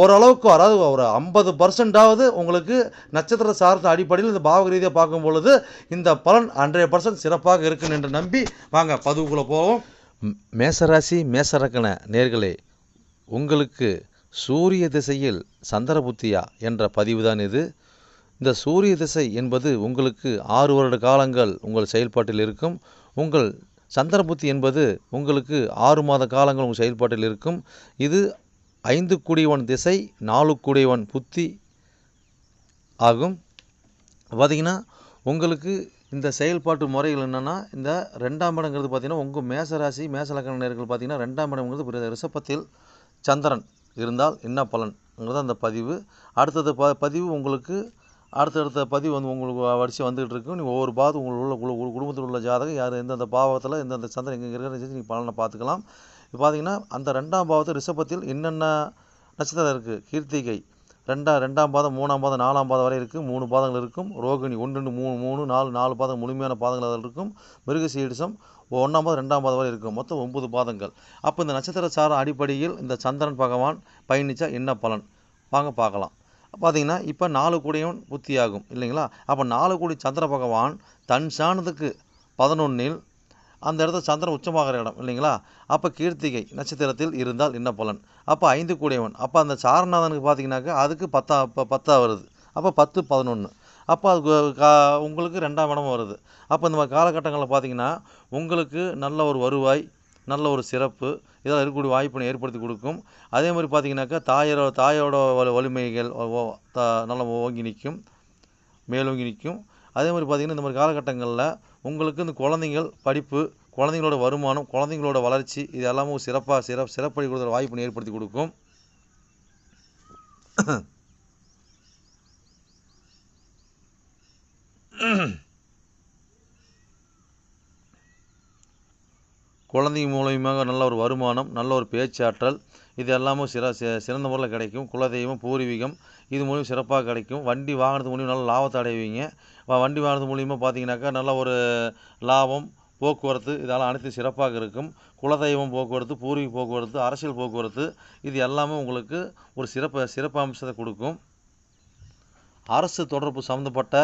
ஓரளவுக்கு அதாவது ஒரு ஐம்பது பர்சன்டாவது உங்களுக்கு நட்சத்திர சார்ந்த அடிப்படையில் இந்த பாவக ரீதியாக பார்க்கும் பொழுது இந்த பலன் ஹண்ட்ரட் பர்சன்ட் சிறப்பாக இருக்குன்னு என்று நம்பி வாங்க பதிவுக்குள்ளே போவோம். மேசராசி மேசரக்கண நேர்களே உங்களுக்கு சூரிய திசையில் சந்திரபுத்தியா என்ற பதிவு தான் இது. இந்த சூரிய திசை என்பது உங்களுக்கு ஆறு வருட காலங்கள் உங்கள் செயல்பாட்டில் இருக்கும். உங்கள் சந்திரபுத்தி என்பது உங்களுக்கு ஆறு மாத காலங்கள் உங்கள் செயல்பாட்டில் இருக்கும். இது ஐந்து கூடியவன் திசை நாலு கூடியவன் புத்தி ஆகும். பார்த்தீங்கன்னா உங்களுக்கு இந்த செயல்பாட்டு முறைகள் என்னென்னா இந்த ரெண்டாம் இடங்கிறது பார்த்தீங்கன்னா உங்கள் மேசராசி மேசலக்கண நேர்கள் பார்த்தீங்கன்னா ரெண்டாம் இடங்கிறது ரிஷப்பத்தில் சந்திரன் இருந்தால் என்ன பலன்ங்கிறது அந்த பதிவு. அடுத்தது ப பதிவு உங்களுக்கு அடுத்தடுத்த பதிவு வந்து உங்களுக்கு வரிசை வந்துகிட்டு இருக்கும் நீங்கள் ஒவ்வொரு பாவம் உங்களுக்கு உள்ள குடும்பத்தில் உள்ள ஜாதகம் யார் எந்தெந்த பாவத்தில் எந்தெந்த சந்திரன் எங்கே இருக்கிற நீங்கள் பலனை பார்த்துக்கலாம். இப்போ பார்த்தீங்கன்னா அந்த ரெண்டாம் பாவத்தில் ரிஷபத்தில் என்னென்ன நட்சத்திரம் இருக்குது கீர்த்திகை. ரெண்டா ரெண்டாம் பாதம் மூணாம் பாதம் நாலாம் பாதம் வரை இருக்குது மூணு பாதங்கள் இருக்கும். ரோகிணி ஒன்று ரெண்டு மூணு மூணு நாலு நாலு பாதம் முழுமையான பாதங்கள் அதில் இருக்கும். மிருகசீரிசம் ஒன்றாம் பாதம் ரெண்டாம் பாதம் வரை இருக்கும். மொத்தம் ஒன்பது பாதங்கள். அப்போ இந்த நட்சத்திர சார அடிப்படையில் இந்த சந்திரன் பகவான் பயணித்தா என்ன பலன்? வாங்க பார்க்கலாம். பார்த்தீங்கன்னா இப்போ நாலு கூடையும் புத்தியாகும் இல்லைங்களா? அப்போ நாலு கூடி சந்திர பகவான் தன் சாணத்துக்கு பதினொன்னில் அந்த இடத்துல சந்திரன் உச்சமாகிற இடம் இல்லைங்களா? அப்போ கீர்த்திகை நட்சத்திரத்தில் இருந்தால் என்ன பலன்? அப்போ ஐந்து கூடியவன். அப்போ அந்த சாரநாதனுக்கு பார்த்தீங்கன்னாக்கா அதுக்கு பத்தா இப்போ பத்தா வருது. அப்போ பத்து பதினொன்று அப்போ அது கா- உங்களுக்கு ரெண்டாம் இடம் வருது. அப்போ இந்த மாதிரி காலகட்டங்களில் பார்த்தீங்கன்னா உங்களுக்கு நல்ல ஒரு வருவாய் நல்ல ஒரு சிறப்பு இதெல்லாம் இருக்கக்கூடிய வாய்ப்பினை ஏற்படுத்தி கொடுக்கும். அதே மாதிரி பார்த்தீங்கன்னாக்கா தாயரோ தாயோட வலு- வலிமைகள் ஓ- நல்லா ஓங்கி நிற்கும் மேலோங்கி நிற்கும் அதே மாதிரி பார்த்தீங்கன்னா இந்த மாதிரி காலகட்டங்களில் உங்களுக்கு இந்த குழந்தைங்கள் படிப்பு குழந்தைங்களோட வருமானம் குழந்தைங்களோட வளர்ச்சி இது எல்லாமே சிறப்பாக சிறப்பு சிறப்படி கொடுக்குற வாய்ப்பு ஏற்படுத்தி கொடுக்கும். குழந்தைங்க மூலியமாக நல்ல ஒரு வருமானம் நல்ல ஒரு பேச்சாற்றல் இது எல்லாமே சிற சிறந்த முறையில் கிடைக்கும். குலதெய்வம் பூர்வீகம் இது மூலியம் சிறப்பாக கிடைக்கும். வண்டி வாகனத்து மூலியம் நல்ல லாபத்தை அடைவீங்க. வண்டி வாகனத்து மூலியமாக பார்த்தீங்கன்னாக்கா நல்ல ஒரு லாபம் போக்குவரத்து இதெல்லாம் அனைத்தும் சிறப்பாக இருக்கும். குலதெய்வம் போக்குவரத்து பூர்வீக போக்குவரத்து அரசியல் போக்குவரத்து இது எல்லாமே உங்களுக்கு ஒரு சிறப்பு சிறப்பு அம்சத்தை கொடுக்கும். அரசு தொடர்பு சம்மந்தப்பட்ட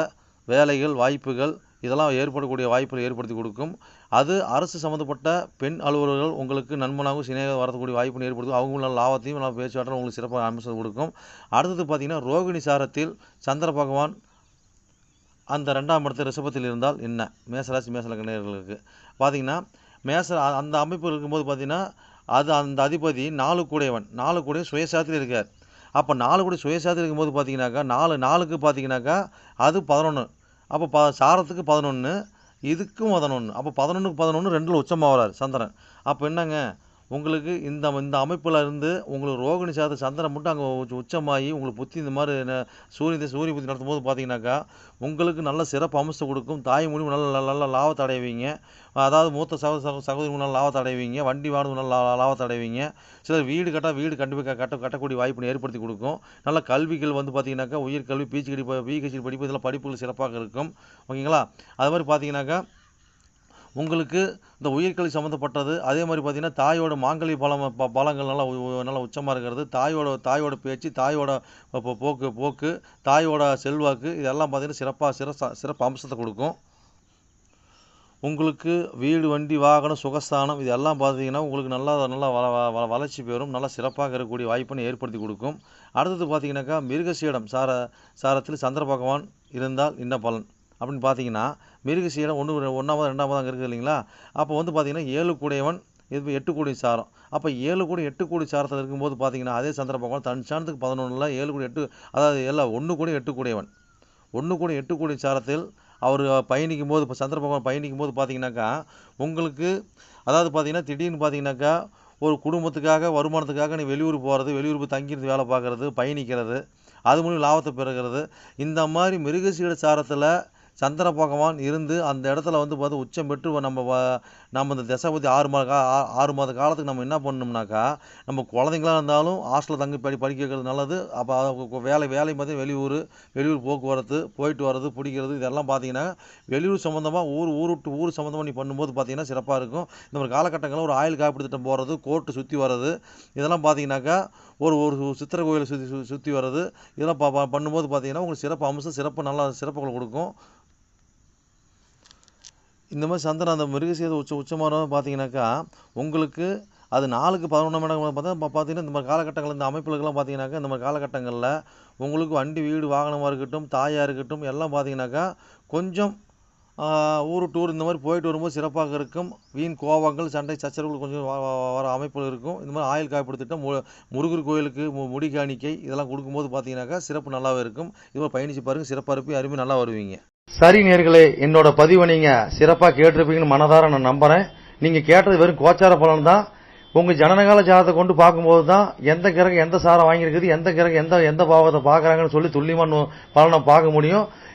வேலைகள் வாய்ப்புகள் இதெல்லாம் ஏற்படக்கூடிய வாய்ப்புகளை ஏற்படுத்தி கொடுக்கும். அது அரசு சம்மந்தப்பட்ட பெண் அலுவலர்கள் உங்களுக்கு நண்பனாகவும் சிநேக வரக்கூடிய வாய்ப்பு ஏற்படுத்தும். அவங்களும் லாபத்தையும் நல்ல பேச்சுவார்த்தை உங்களுக்கு சிறப்பாக அம்சம் கொடுக்கும். அடுத்தது பார்த்திங்கன்னா ரோகிணி சாரத்தில் சந்திர பகவான் அந்த ரெண்டாம் இடத்து ரிஷபத்தில் இருந்தால் என்ன? மேசராசி மேசலக்கணியர்களுக்கு பார்த்தீங்கன்னா மேச அந்த அமைப்பு இருக்கும்போது பார்த்திங்கன்னா அது அந்த அதிபதி நாலு கூடையவன் நாலு கூடைய சுயசாத்தில் இருக்கார். அப்போ நாலு கூடை சுயசாத்தில் இருக்கும்போது பார்த்தீங்கன்னாக்கா நாலு நாலுக்கு பார்த்தீங்கன்னாக்கா அது பதினொன்று அப்போ ப சாரத்துக்கு பதினொன்று இதுக்கும் பதினொன்று அப்போ பதினொன்றுக்கு பதினொன்று ரெண்டில் உச்சமாக வரார் சந்திரன். அப்போ என்னங்க? உங்களுக்கு இந்த இந்த அமைப்பில் இருந்து உங்களுக்கு ரோகிணி சாத சந்திரன் மட்டும் அங்கே உச்சமாகி உங்களுக்கு புத்தி இந்த மாதிரி சூரிய சூரிய புத்தி நடத்தும் போது பார்த்தீங்கன்னாக்கா உங்களுக்கு நல்ல சிறப்பு அம்சம் கொடுக்கும். தாய் மொழி நல்ல நல்ல நல்ல லாபத்தை அடைவீங்க. அதாவது மூத்த சகோதர சகோதரி நல்ல லாபத்தை அடைவீங்க. வண்டி வாடகை நல்ல லாபத்தை அடைவீங்க. சிலர் வீடு கட்ட வீடு கண்டிப்பாக கட்ட கட்டக்கூடிய வாய்ப்பு ஏற்படுத்தி கொடுக்கும். நல்ல கல்விகள் வந்து பார்த்தீங்கன்னாக்கா உயர்கல்வி பிஹெச்டி பிஹெச்டி படிப்பு இதெல்லாம் படிப்புகள் சிறப்பாக இருக்கும். ஓகேங்களா? அது மாதிரி பார்த்தீங்கன்னாக்கா உங்களுக்கு இந்த உயிர்கல்வி சம்மந்தப்பட்டது. அதே மாதிரி பார்த்தீங்கன்னா தாயோட மாங்கலி பலம் ப- பலங்கள் நல்லா நல்லா உச்சமாக இருக்கிறது. தாயோட தாயோட பேச்சு தாயோட போக்கு போக்கு தாயோட செல்வாக்கு இதெல்லாம் பார்த்தீங்கன்னா சிறப்பாக சிற சிறப்பு அம்சத்தை கொடுக்கும். உங்களுக்கு வீடு வண்டி வாகனம் சுகஸ்தானம் இது எல்லாம் பார்த்தீங்கன்னா உங்களுக்கு நல்லா நல்லா வள வ- வ- வளர்ச்சி பெறும். நல்லா சிறப்பாக இருக்கக்கூடிய வாய்ப்பினை ஏற்படுத்தி கொடுக்கும். அடுத்தது பார்த்தீங்கன்னாக்கா மிருகசீடம் சார சாரத்தில் சந்திர பகவான் இருந்தால் என்ன பலன். அப்படின்னு பார்த்தீங்கன்னா மிருகசீடம் ஒன்று ஒன்றாவது ரெண்டாவது அங்கே இருக்குது இல்லைங்களா? அப்போ வந்து பார்த்தீங்கன்னா ஏழு கூடையவன் இது எட்டு கோடி சாரம். அப்போ ஏழு கோடி எட்டு கோடி சாரத்தில் இருக்கும்போது பார்த்தீங்கன்னா அதே சந்திரபகவான் தன் சாணத்துக்கு பதினொன்றில் ஏழு கோடி எட்டு அதாவது எல்லாம் ஒன்று கோடி எட்டு கூடியவன். ஒன்று கோடி எட்டு கோடி சாரத்தில் அவர் பயணிக்கும் போது இப்போ சந்திரபகவான் பயணிக்கும் போது பார்த்தீங்கன்னாக்கா உங்களுக்கு அதாவது பார்த்தீங்கன்னா திடீர்னு பார்த்தீங்கன்னாக்கா ஒரு குடும்பத்துக்காக வருமானத்துக்காக நீ வெளியூர் போகிறது வெளியூர் போய் தங்கியிருந்து வேலை பார்க்குறது பயணிக்கிறது அது மூலியம் லாபத்தை பெறுகிறது. இந்த மாதிரி மிருகசீட சாரத்தில் சந்திர பகவான் இருந்து அந்த இடத்துல வந்து பார்த்து உச்சம் பெற்று நம்ம நம்ம இந்த தசாபதி ஆறு மாத கா ஆ- ஆறு மாத காலத்துக்கு நம்ம என்ன பண்ணணும்னாக்கா நம்ம குழந்தைங்களா இருந்தாலும் ஹாஸ்டலில் தங்கி படி படிக்க வைக்கிறது நல்லது. அப்போ வேலை வேலை மாதிரி வெளியூர் வெளியூர் போக்குவரத்து போயிட்டு வர்றது பிடிக்கிறது இதெல்லாம் பார்த்தீங்கன்னா வெளியூர் சம்மந்தமாக ஊர் ஊர் விட்டு ஊர் சம்மந்தமாக நீ பண்ணும்போது பார்த்தீங்கன்னா சிறப்பாக இருக்கும். இந்த மாதிரி காலகட்டங்களில் ஒரு ஆயுள் காப்பீடு திட்டம் போகிறது கோர்ட்டு சுற்றி வர்றது இதெல்லாம் பார்த்தீங்கன்னாக்கா ஒரு ஒரு சித்திரை கோயிலை சுற்றி சு சுற்றி வர்றது இதெல்லாம் பா பா- பண்ணும்போது பார்த்தீங்கன்னா உங்களுக்கு சிறப்பு அம்சம் சிறப்பு நல்லா சிறப்புகள் கொடுக்கும். இந்த மாதிரி சந்திரன் அந்த மிருகசீத உச்ச உச்சமானம் பார்த்தீங்கன்னாக்கா உங்களுக்கு அது நாளுக்கு பதினொன்றாம் இடம் பார்த்தா இப்போ பார்த்தீங்கன்னா இந்த மாதிரி காலகட்டங்கள் இந்த அமைப்புகளுக்கெல்லாம் பார்த்தீங்கன்னாக்கா இந்த மாதிரி காலகட்டங்களில் உங்களுக்கு வண்டி வீடு வாகனமாக இருக்கட்டும் தாயாக இருக்கட்டும் எல்லாம் பார்த்தீங்கன்னாக்கா கொஞ்சம் ஊர் டூர் இந்த மாதிரி போயிட்டு வரும்போது சிறப்பாக இருக்கும். வீண் கோபங்கள் சண்டை சச்சரவுகள் கொஞ்சம் வர அமைப்புகள் இருக்கும். இந்த மாதிரி ஆயுள் காப்பீடு திட்டம் மு முருகர் கோயிலுக்கு மு முடி காணிக்கை இதெல்லாம் கொடுக்கும்போது பார்த்தீங்கன்னாக்கா சிறப்பு நல்லாவே இருக்கும். இது மாதிரி பயணிச்சு பாருங்க சிறப்பாக இருப்பி அருமை நல்லா வருவீங்க. சரி நேர்களே என்னோட பதிவை நீங்கள் சிறப்பாக கேட்டிருப்பீங்கன்னு மனதார நான் நம்புகிறேன் நீங்கள் கேட்டது வெறும் கோச்சார பலன் தான். உங்கள் ஜனநகால ஜாதகத்தை கொண்டு பார்க்கும்போது தான் எந்த கிரகம் எந்த சாரம் வாங்கியிருக்குது எந்த கிரகம் எந்த எந்த பாவத்தை பார்க்குறாங்கன்னு சொல்லி துல்லியமான பலனை பார்க்க முடியும்.